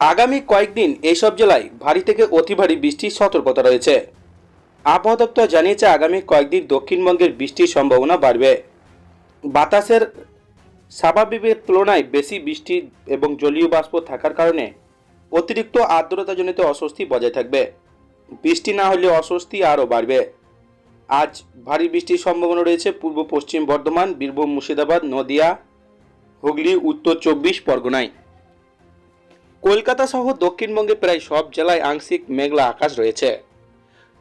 আগামী কয়েকদিন এইসব জেলায় ভারী থেকে অতি ভারী বৃষ্টির সতর্কতা রয়েছে। আবহাওয়া দপ্তর জানিয়েছে, আগামী কয়েকদিন দক্ষিণবঙ্গের বৃষ্টির সম্ভাবনা বাড়বে। বাতাসের স্বাভাবিকের তুলনায় বেশি বৃষ্টি এবং জলীয় বাষ্প থাকার কারণে অতিরিক্ত আর্দ্রতাজনিত অস্বস্তি বজায় থাকবে। বৃষ্টি না হলে অস্বস্তি আরও বাড়বে। আজ ভারী বৃষ্টির সম্ভাবনা রয়েছে পূর্ব পশ্চিম বর্ধমান, বীরভূম, মুর্শিদাবাদ, নদিয়া, হুগলি, উত্তর চব্বিশ পরগনায়। কলকাতা সহ দক্ষিণবঙ্গে প্রায় সব জেলায় আংশিক মেঘলা আকাশ রয়েছে।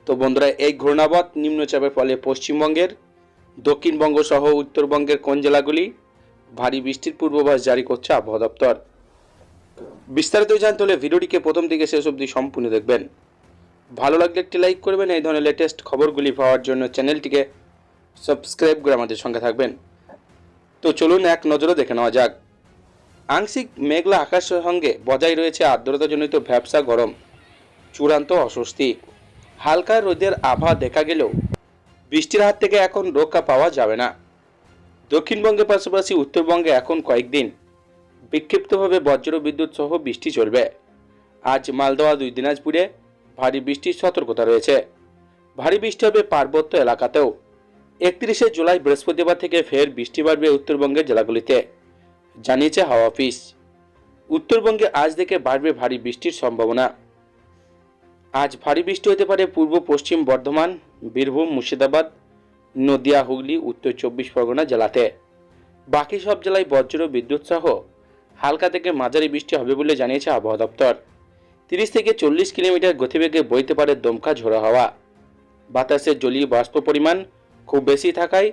তো বন্ধুরা, এই ঘূর্ণাবত নিম্নচাপের ফলে পশ্চিমবঙ্গের, দক্ষিণবঙ্গ সহ উত্তরবঙ্গের কোন জেলাগুলি ভারী বৃষ্টির পূর্বাভাস জারি করছে আবহাওয়া দপ্তর? বিস্তারিত জানতে হলে ভিডিওটিকে প্রথম থেকে শেষ অবধি সম্পূর্ণ দেখবেন। ভালো লাগলে একটি লাইক করবেন, এই ধরনের লেটেস্ট খবরগুলি পাওয়ার জন্য চ্যানেলটিকে সাবস্ক্রাইব করে আমাদের সঙ্গে থাকবেন। তো চলুন এক নজরে দেখে নেওয়া যাক। আংশিক মেঘলা আকাশের সঙ্গে বজায় রয়েছে আর্দ্রতাজনিত ভ্যাবসা গরম, চূড়ান্ত অস্বস্তি। হালকা রোদের আভা দেখা গেলেও বৃষ্টির হাত থেকে এখন রক্ষা পাওয়া যাবে না। দক্ষিণবঙ্গের পাশাপাশি উত্তরবঙ্গে এখন কয়েকদিন বিক্ষিপ্তভাবে বজ্র বিদ্যুৎ সহ বৃষ্টি চলবে। আজ মালদহ দুই দিনাজপুরে ভারী বৃষ্টির সতর্কতা রয়েছে। ভারী বৃষ্টি হবে পার্বত্য এলাকাতেও। একত্রিশে জুলাই বৃহস্পতিবার থেকে ফের বৃষ্টি বাড়বে উত্তরবঙ্গের জেলাগুলিতে। জানিয়েছে হাওয়া অফিস। উত্তরবঙ্গে আজ থেকে বাড়বে ভারী বৃষ্টির সম্ভাবনা। আজ ভারী বৃষ্টি হতে পারে পূর্ব পশ্চিম বর্ধমান, বীরভূম, মুর্শিদাবাদ, নদিয়া, হুগলি, উত্তর চব্বিশ পরগনা জেলাতে। বাকি সব জেলায় বজ্র বিদ্যুৎ সহ হালকা থেকে মাঝারি বৃষ্টি হবে বলে জানিয়েছে আবহাওয়া দপ্তর। তিরিশ থেকে চল্লিশ কিলোমিটার গতিবেগে বইতে পারে দমকা ঝোড়ো হাওয়া। বাতাসে জলীয় বাষ্প পরিমাণ খুব বেশি থাকায়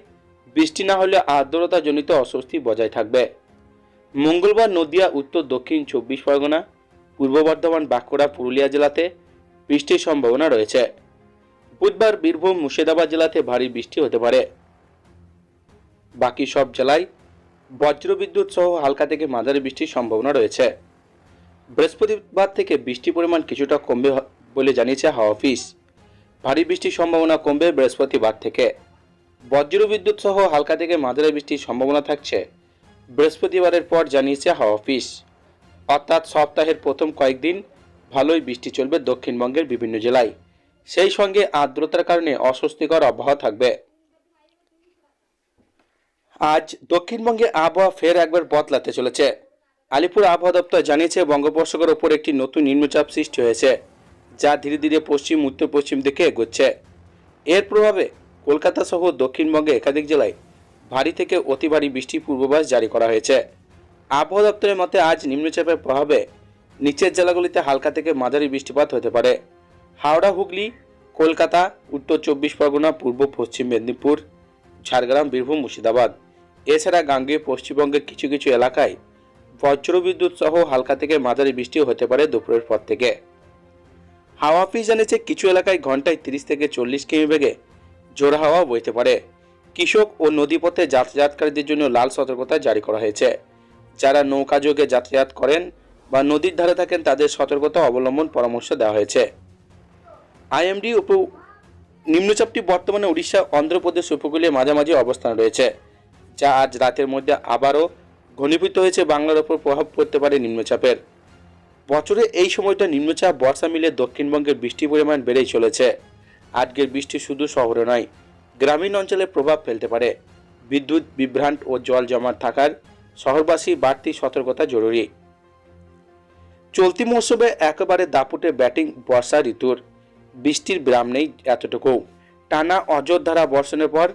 বৃষ্টি না হলে আর্দ্রতাজনিত অস্বস্তি বজায় থাকবে। মঙ্গলবার নদিয়া, উত্তর, দক্ষিণ, চব্বিশ পরগনা, পূর্ব বর্ধমান, বাঁকুড়া, পুরুলিয়া জেলাতে বৃষ্টির সম্ভাবনা রয়েছে। বুধবার বীরভূম, মুর্শিদাবাদ জেলাতে ভারী বৃষ্টি হতে পারে। বাকি সব জেলায় বজ্রবিদ্যুৎ সহ হালকা থেকে মাঝারি বৃষ্টির সম্ভাবনা রয়েছে। বৃহস্পতিবার থেকে বৃষ্টির পরিমাণ কিছুটা কমবে বলে জানিয়েছে হাওয়া অফিস। ভারী বৃষ্টির সম্ভাবনা কমবে বৃহস্পতিবার থেকে। বজ্রবিদ্যুৎ সহ হালকা থেকে মাঝারি বৃষ্টির সম্ভাবনা থাকছে। বৃহস্পতিবারের পর জানিয়েছে হাওয়া অফিস। অর্থাৎ সপ্তাহের প্রথম কয়েকদিন ভালোই বৃষ্টি চলবে দক্ষিণবঙ্গের বিভিন্ন জেলায়। সেই সঙ্গে আর্দ্রতার কারণে অস্বস্তিকর আবহাওয়া থাকবে। আজ দক্ষিণবঙ্গে আবহাওয়া ফের একবার বদলাতে চলেছে। আলিপুর আবহাওয়া দপ্তর জানিয়েছে বঙ্গোপসাগর ওপর একটি নতুন নিম্নচাপ সৃষ্টি হয়েছে, যা ধীরে ধীরে পশ্চিম উত্তর পশ্চিম দিকে এগোচ্ছে। এর প্রভাবে কলকাতা সহ দক্ষিণবঙ্গে একাধিক জেলায় ভারী থেকে অতি ভারী বৃষ্টির পূর্বাভাস জারি করা হয়েছে। আবহাওয়া দপ্তরের মতে আজ নিম্নচাপের প্রভাবে নিচের জেলাগুলিতে হালকা থেকে মাঝারি বৃষ্টিপাত হতে পারে। হাওড়া, হুগলি, কলকাতা, উত্তর চব্বিশ পরগনা, পূর্ব পশ্চিম মেদিনীপুর, ঝাড়গ্রাম, বীরভূম, মুর্শিদাবাদ। এছাড়া গাঙ্গেয়, পশ্চিমবঙ্গের কিছু কিছু এলাকায় বজ্রবিদ্যুৎ সহ হালকা থেকে মাঝারি বৃষ্টিও হতে পারে দুপুরের পর থেকে। হাওয়া অফিস জানিয়েছে, কিছু এলাকায় ঘন্টায় তিরিশ থেকে চল্লিশ কিমি বেগে জোড়া হাওয়া বইতে পারে। কৃষক ও নদীপথে যাতায়াতকারীদের জন্য লাল সতর্কতা জারি করা হয়েছে। যারা নৌকাযোগে যাতায়াত করেন বা নদীর ধারে থাকেন, তাদের সতর্কতা অবলম্বন পরামর্শ দেওয়া হয়েছে। আইএমডি উপ নিম্নচাপটি বর্তমানে উড়িষ্যা, অন্ধ্রপ্রদেশ উপকূলে মাঝামাঝি অবস্থান রয়েছে, যা আজ রাতের মধ্যে আবারও ঘনীভূত হয়েছে। বাংলার ওপর প্রভাব পড়তে পারে নিম্নচাপের। বছরে এই সময়টা নিম্নচাপ, বর্ষা মিলে দক্ষিণবঙ্গের বৃষ্টির পরিমাণ বেড়েই চলেছে। আজকের বৃষ্টি শুধু শহরে নয় গ্রামীণ অঞ্চলে প্রভাব ফেলতে পারে। বিদ্যুৎ, বিভ্রান্ত ও জল জমা থাকার শহরবাসী বাড়তি সতর্কতা জরুরি। চলতি মৌসুমে একেবারে দাপুটে ব্যাটিং বর্ষা ঋতুর। বৃষ্টির বিরাম নেই এতটুকু। টানা অযোধ্যারা বর্ষণের পর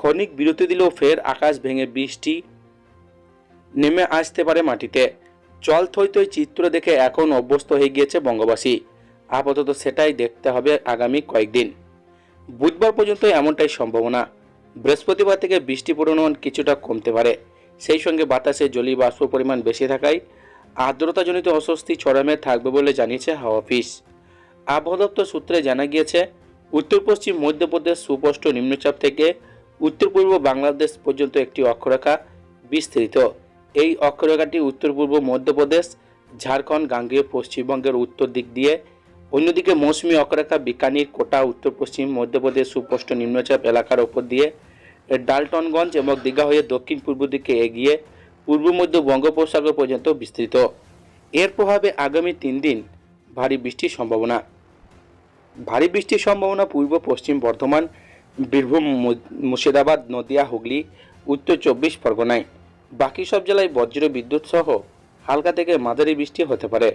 ক্ষণিক বিরতি দিলেও ফের আকাশ ভেঙে বৃষ্টি নেমে আসতে পারে মাটিতে। জল থই থই চিত্র দেখে এখন অভ্যস্ত হয়ে গিয়েছে বঙ্গবাসী। আপাতত সেটাই দেখতে হবে আগামী কয়েকদিন। বুধবার পর্যন্ত এমনটাই সম্ভাবনা। বৃহস্পতিবার থেকে বৃষ্টি পরিমাণ কিছুটা কমতে পারে। সেই সঙ্গে বাতাসে জলীয় বাষ্প পরিমাণ বেশি থাকায় আর্দ্রতাজনিত অস্বস্তি চরমে থাকবে বলে জানিয়েছে হাওয়া অফিস। আবহাওয়া দপ্তর সূত্রে জানা গিয়েছে উত্তর পশ্চিম মধ্যপ্রদেশ সুস্পষ্ট নিম্নচাপ থেকে উত্তর পূর্ব বাংলাদেশ পর্যন্ত একটি অক্ষরেখা বিস্তৃত। এই অক্ষরেখাটি উত্তর পূর্ব মধ্যপ্রদেশ, ঝাড়খণ্ড, গাঙ্গেয়, পশ্চিমবঙ্গের উত্তর দিক দিয়ে অন্যদিকে মৌসুমি অক্ষরেখা বিকানির কোটা উত্তর পশ্চিম মধ্যপ্রদেশ, সুস্পষ্ট নিম্নচাপ এলাকার ওপর দিয়ে ডালটনগঞ্জ এবং দীঘা হয়ে দক্ষিণ পূর্ব দিকে এগিয়ে পূর্ব মধ্য বঙ্গোপসাগর পর্যন্ত বিস্তৃত। এর প্রভাবে আগামী তিন দিন ভারী বৃষ্টির সম্ভাবনা। ভারী বৃষ্টির সম্ভাবনা পূর্ব পশ্চিম বর্ধমান, বীরভূম মুর্শিদাবাদ, নদিয়া, হুগলি, উত্তর চব্বিশ পরগনায়। বাকি সব জেলায় বজ্র বিদ্যুৎ সহ হালকা থেকে মাঝারি বৃষ্টি হতে পারে।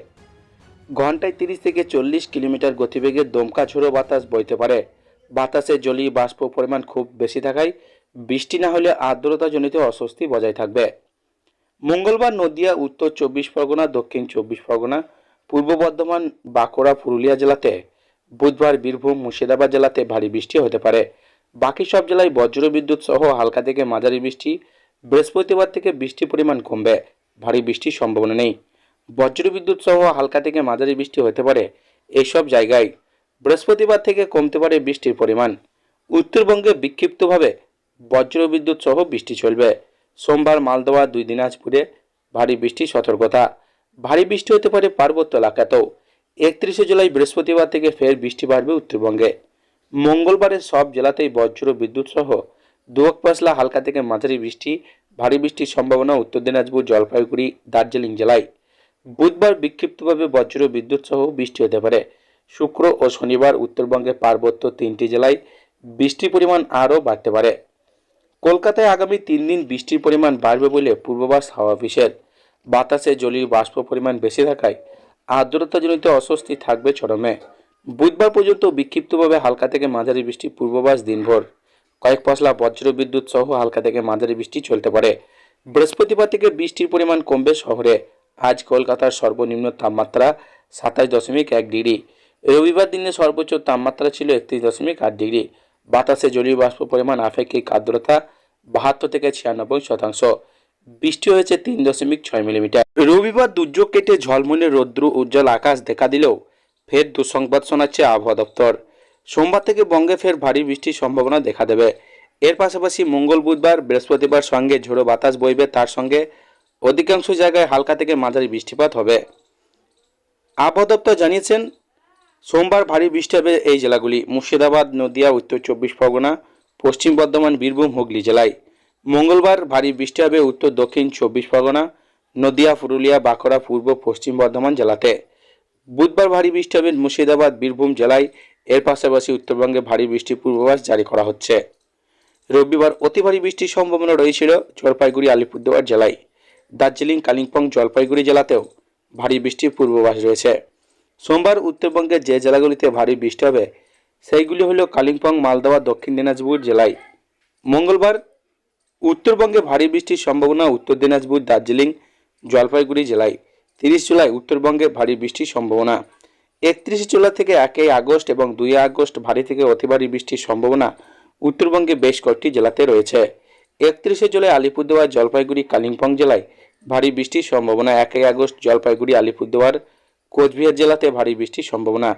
ঘন্টায় তিরিশ থেকে চল্লিশ কিলোমিটার গতিবেগে দমকা ঝোড়ো বাতাস বইতে পারে। বাতাসে জলীয় বাষ্প পরিমাণ খুব বেশি থাকায় বৃষ্টি না হলে আর্দ্রতাজনিত অস্বস্তি বজায় থাকবে। মঙ্গলবার নদিয়া, উত্তর চব্বিশ পরগনা, দক্ষিণ চব্বিশ পরগনা, পূর্ব বর্ধমান, বাঁকুড়া, পুরুলিয়া জেলাতে বুধবার, বীরভূম, মুর্শিদাবাদ জেলাতে ভারী বৃষ্টি হতে পারে। বাকি সব জেলায় বজ্রবিদ্যুৎ সহ হালকা থেকে মাঝারি বৃষ্টি। বৃহস্পতিবার থেকে বৃষ্টির পরিমাণ কমবে। ভারী বৃষ্টির সম্ভাবনা নেই। বজ্রবিদ্যুৎ সহ হালকা থেকে মাঝারি বৃষ্টি হতে পারে। এইসব জায়গায় বৃহস্পতিবার থেকে কমতে পারে বৃষ্টির পরিমাণ। উত্তরবঙ্গে বিক্ষিপ্তভাবে বজ্রবিদ্যুৎ সহ বৃষ্টি চলবে। সোমবার মালদোয়া, দুই দিনাজপুরে ভারী বৃষ্টির সতর্কতা। ভারী বৃষ্টি হতে পারে পার্বত্য এলাকাতেও। একত্রিশে জুলাই বৃহস্পতিবার থেকে ফের বৃষ্টি বাড়বে উত্তরবঙ্গে। মঙ্গলবারে সব জেলাতেই বজ্র বিদ্যুৎ সহ দুয়ক পাসলা হালকা থেকে মাঝারি বৃষ্টি, ভারী বৃষ্টির সম্ভাবনা উত্তর দিনাজপুর, জলপাইগুড়ি, দার্জিলিং জেলায়। বুধবার বিক্ষিপ্তভাবে বজ্র বিদ্যুৎ সহ বৃষ্টি হতে পারে। শুক্র ও শনিবার উত্তরবঙ্গে পার্বত্য তিনটি জেলায় বৃষ্টির পরিমাণ আরও বাড়তে পারে। কলকাতায় আগামী তিন দিন বৃষ্টির পরিমাণ বাড়বে বলে পূর্বাভাস হাওয়া অফিসের। বাতাসে জলীয় বাষ্প পরিমাণ বেশি থাকায় আর্দ্রতাজনিত অস্বস্তি থাকবে চরমে। বুধবার পর্যন্ত বিক্ষিপ্তভাবে হালকা থেকে মাঝারি বৃষ্টি পূর্বাভাস দিনভর। কয়েক পশলা বজ্র বিদ্যুৎ সহ হালকা থেকে মাঝারি বৃষ্টি চলতে পারে। বৃহস্পতিবার থেকে বৃষ্টির পরিমাণ কমবে শহরে। আজ কলকাতার সর্বনিম্ন তাপমাত্রা সাতাশ দশমিক এক ডিগ্রি। রবিবার দিনে সর্বোচ্চ তাপমাত্রা ছিল একত্রিশ দশমিক আট ডিগ্রি। বাতাসে জলীয় বাষ্প পরিমাণ আপেক্ষিক আর্দ্রতা বাহাত্তর থেকে ছিয়ানব্বই শতাংশ। বৃষ্টি হয়েছে তিন দশমিক ছয় মিলিমিটার। রবিবার দুর্যোগ কেটে ঝলমলে রৌদ্র উজ্জ্বল আকাশ দেখা দিলেও ফের দুঃসংবাদ শোনাচ্ছে আবহাওয়া দপ্তর। সোমবার থেকে বঙ্গে ফের ভারী বৃষ্টির সম্ভাবনা দেখা দেবে। এর পাশাপাশি মঙ্গল বুধবার বৃহস্পতিবার সঙ্গে ঝোড়ো বাতাস বইবে, তার সঙ্গে অধিকাংশ জায়গায় হালকা থেকে মাঝারি বৃষ্টিপাত হবে। আবহাওয়া দপ্তর জানিয়েছেন, সোমবার ভারী বৃষ্টি হবে এই জেলাগুলি, মুর্শিদাবাদ, নদিয়া, উত্তর চব্বিশ পরগনা, পশ্চিম বর্ধমান, বীরভূম, হুগলি জেলায়। মঙ্গলবার ভারী বৃষ্টি হবে উত্তর, দক্ষিণ চব্বিশ পরগনা, নদিয়া, পুরুলিয়া, বাঁকুড়া, পূর্ব, পশ্চিম বর্ধমান জেলাতে। বুধবার ভারী বৃষ্টি হবে মুর্শিদাবাদ, বীরভূম জেলায়, এর পাশাপাশি উত্তরবঙ্গে ভারী বৃষ্টির পূর্বাভাস জারি করা হচ্ছে। রবিবার অতি ভারী বৃষ্টির সম্ভাবনা রয়েছিল জলপাইগুড়ি, আলিপুরদুয়ার জেলায়। দার্জিলিং, কালিম্পং, জলপাইগুড়ি জেলাতেও ভারী বৃষ্টির পূর্বাভাস রয়েছে। সোমবার উত্তরবঙ্গের যে জেলাগুলিতে ভারী বৃষ্টি হবে, সেইগুলি হলো কালিম্পং, মালদহ, দক্ষিণ দিনাজপুর জেলায়। মঙ্গলবার উত্তরবঙ্গে ভারী বৃষ্টির সম্ভাবনা উত্তর দিনাজপুর, দার্জিলিং, জলপাইগুড়ি জেলায়। তিরিশ জুলাই উত্তরবঙ্গে ভারী বৃষ্টির সম্ভাবনা। একত্রিশে জুলাই থেকে একই আগস্ট এবং দুই আগস্ট ভারী থেকে অতি ভারী বৃষ্টির সম্ভাবনা উত্তরবঙ্গে বেশ কয়েকটি জেলাতে রয়েছে। একত্রিশে জুলাই আলিপুরদুয়ার, জলপাইগুড়ি, কালিম্পং জেলায় ভারী বৃষ্টির সম্ভাবনা। একই আগস্ট জলপাইগুড়ি, আলিপুরদুয়ার, কোচবিহার জেলাতে ভারী বৃষ্টির সম্ভাবনা।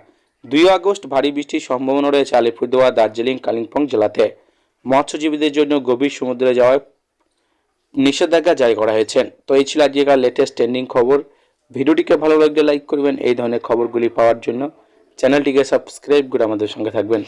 দুই আগস্ট ভারী বৃষ্টির সম্ভাবনা রয়েছে আলিপুরদুয়ার, দার্জিলিং, কালিম্পং জেলাতে। মৎস্যজীবীদের জন্য গভীর সমুদ্রে যাওয়ার নিষেধাজ্ঞা জারি করা হয়েছে। তো এই ছিল আজকের লেটেস্ট ট্রেন্ডিং খবর। ভিডিওটিকে ভালো লাগলে লাইক করবেন। এই ধরনের খবরগুলি পাওয়ার জন্য চ্যানেলটিকে সাবস্ক্রাইব করে আমাদের সঙ্গে থাকবেন।